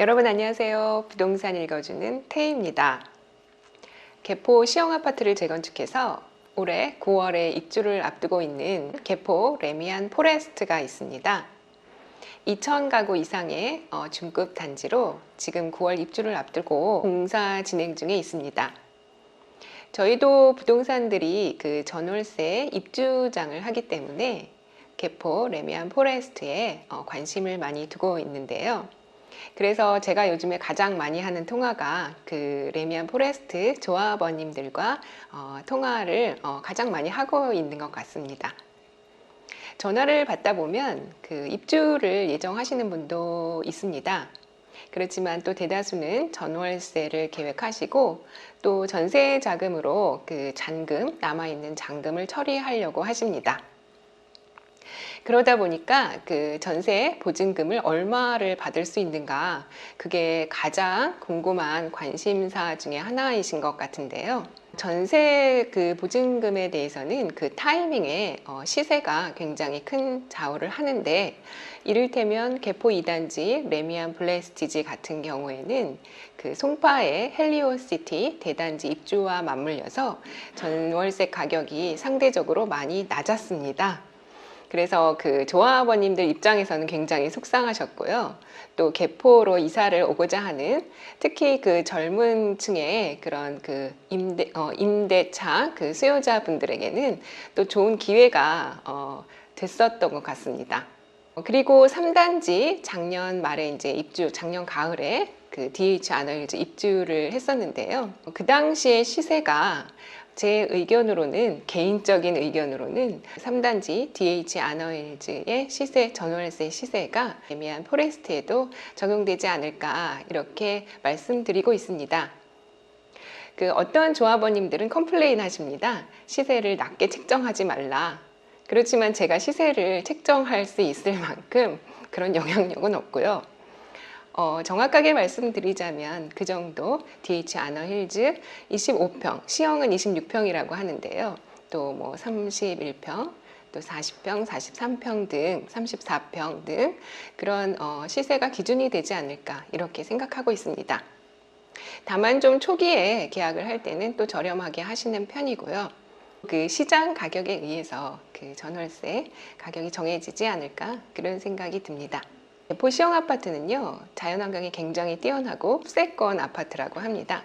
여러분 안녕하세요. 부동산 읽어주는 태희입니다. 개포 시형 아파트를 재건축해서 올해 9월에 입주를 앞두고 있는 개포 레미안 포레스트가 있습니다. 2,000가구 이상의 어, 중급 단지로 지금 9월 입주를 앞두고 공사 진행 중에 있습니다. 저희도 부동산들이 그 전월세 입주장을 하기 때문에 개포 레미안 포레스트에 어, 관심을 많이 두고 있는데요. 그래서 제가 요즘에 가장 많이 하는 통화가 그 레미안 포레스트 조합원님들과 어, 통화를 어, 가장 많이 하고 있는 것 같습니다. 전화를 받다 보면 그 입주를 예정하시는 분도 있습니다. 그렇지만 또 대다수는 전월세를 계획하시고 또 전세 자금으로 그 잔금 남아있는 잔금을 처리하려고 하십니다. 그러다 보니까 그 전세 보증금을 얼마를 받을 수 있는가 그게 가장 궁금한 관심사 중에 하나이신 것 같은데요. 전세 그 보증금에 대해서는 그 타이밍에 어, 시세가 굉장히 큰 좌우를 하는데 이를테면 개포 2단지 레미안 블레스티지 같은 경우에는 그 송파의 헬리오시티 대단지 입주와 맞물려서 전월세 가격이 상대적으로 많이 낮았습니다. 그래서 그 조합원님들 입장에서는 굉장히 속상하셨고요. 또 개포로 이사를 오고자 하는 특히 그 젊은 층의 그런 그 임대, 어, 임대차 그 수요자분들에게는 또 좋은 기회가 어, 됐었던 것 같습니다. 어, 그리고 3단지 작년 말에 이제 입주, 작년 가을에 그 DH 아너일즈 입주를 했었는데요. 그 당시에 시세가 제 의견으로는 개인적인 의견으로는 3단지 DH 아너일즈의 시세 전월세 시세가 애매한 포레스트에도 적용되지 않을까 이렇게 말씀드리고 있습니다. 그 어떤 조합원님들은 컴플레인 하십니다. 시세를 낮게 책정하지 말라. 그렇지만 제가 시세를 책정할 수 있을 만큼 그런 영향력은 없고요. 어, 정확하게 말씀드리자면 그 정도 DH 아너 힐즈 25평, 시형은 26평이라고 하는데요. 또 뭐 31평, 또 40평, 43평 등 34평 등 그런 어, 시세가 기준이 되지 않을까 이렇게 생각하고 있습니다. 다만 좀 초기에 계약을 할 때는 또 저렴하게 하시는 편이고요. 그 시장 가격에 의해서 그 전월세 가격이 정해지지 않을까 그런 생각이 듭니다. 대포 시형 아파트는요 자연환경이 굉장히 뛰어나고 흡세권 아파트라고 합니다.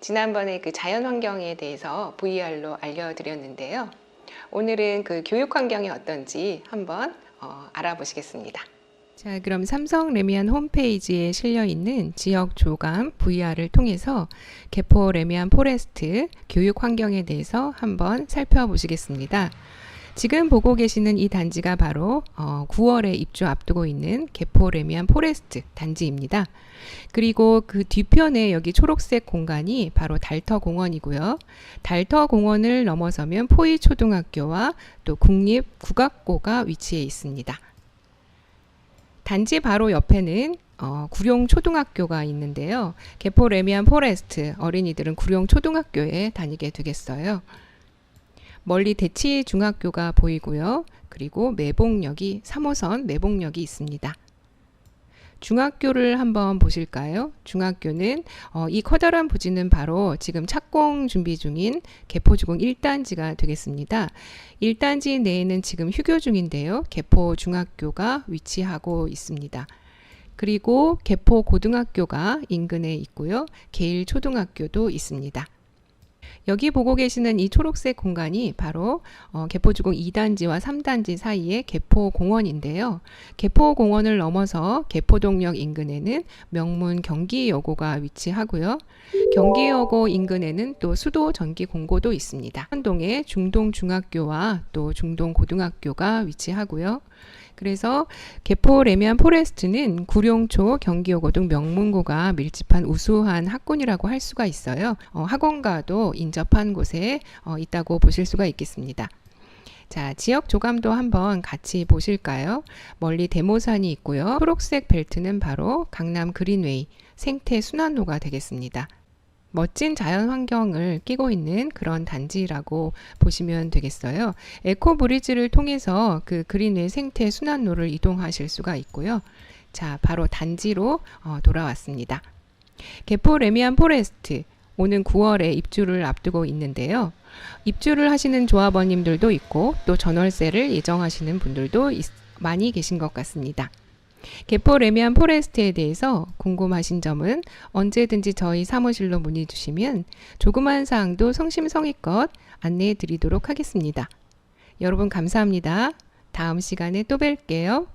지난번에 그 자연환경에 대해서 VR로 알려드렸는데요. 오늘은 그 교육 환경이 어떤지 한번 어, 알아보시겠습니다. 자, 그럼 삼성 레미안 홈페이지에 실려 있는 지역 조감 VR을 통해서 개포 레미안 포레스트 교육 환경에 대해서 한번 살펴보시겠습니다. 지금 보고 계시는 이 단지가 바로 어, 9월에 입주 앞두고 있는 개포 레미안 포레스트 단지입니다. 그리고 그 뒤편에 여기 초록색 공간이 바로 달터 공원이고요. 달터 공원을 넘어서면 포이 초등학교와 또 국립 국악고가 위치해 있습니다. 단지 바로 옆에는 어, 구룡 초등학교가 있는데요. 개포 레미안 포레스트 어린이들은 구룡 초등학교에 다니게 되겠어요. 멀리 대치 중학교가 보이고요. 그리고 매봉역이 3호선 매봉역이 있습니다. 중학교를 한번 보실까요? 중학교는 어, 이 커다란 부지는 바로 지금 착공 준비 중인 개포주공 1단지가 되겠습니다. 1단지 내에는 지금 휴교 중인데요. 개포 중학교가 위치하고 있습니다. 그리고 개포 고등학교가 인근에 있고요. 개일 초등학교도 있습니다. 여기 보고 계시는 이 초록색 공간이 바로 어, 개포주공 2단지와 3단지 사이의 개포공원인데요. 개포공원을 넘어서 개포동역 인근에는 명문 경기여고가 위치하고요. 경기여고 인근에는 또 수도 전기 공고도 있습니다. 한동에 중동 중학교와 또 중동 고등학교가 위치하고요. 그래서 개포 레미안 포레스트는 구룡초, 경기여고 등 명문고가 밀집한 우수한 학군이라고 할 수가 있어요. 어, 학원가도 인접한 곳에 어, 있다고 보실 수가 있겠습니다. 자, 지역 조감도 한번 같이 보실까요? 멀리 대모산이 있고요. 초록색 벨트는 바로 강남 그린웨이 생태 순환로가 되겠습니다. 멋진 자연 환경을 끼고 있는 그런 단지라고 보시면 되겠어요. 에코 브리지를 통해서 그 그린웨이 생태 순환로를 이동하실 수가 있고요. 자, 바로 단지로 어, 돌아왔습니다. 개포 레미안 포레스트 오는 9월에 입주를 앞두고 있는데요. 입주를 하시는 조합원님들도 있고 또 전월세를 예정하시는 분들도 있- 많이 계신 것 같습니다. 개포 레미안 포레스트에 대해서 궁금하신 점은 언제든지 저희 사무실로 문의 주시면 조그만 사항도 성심성의껏 안내해 드리도록 하겠습니다. 여러분 감사합니다. 다음 시간에 또 뵐게요.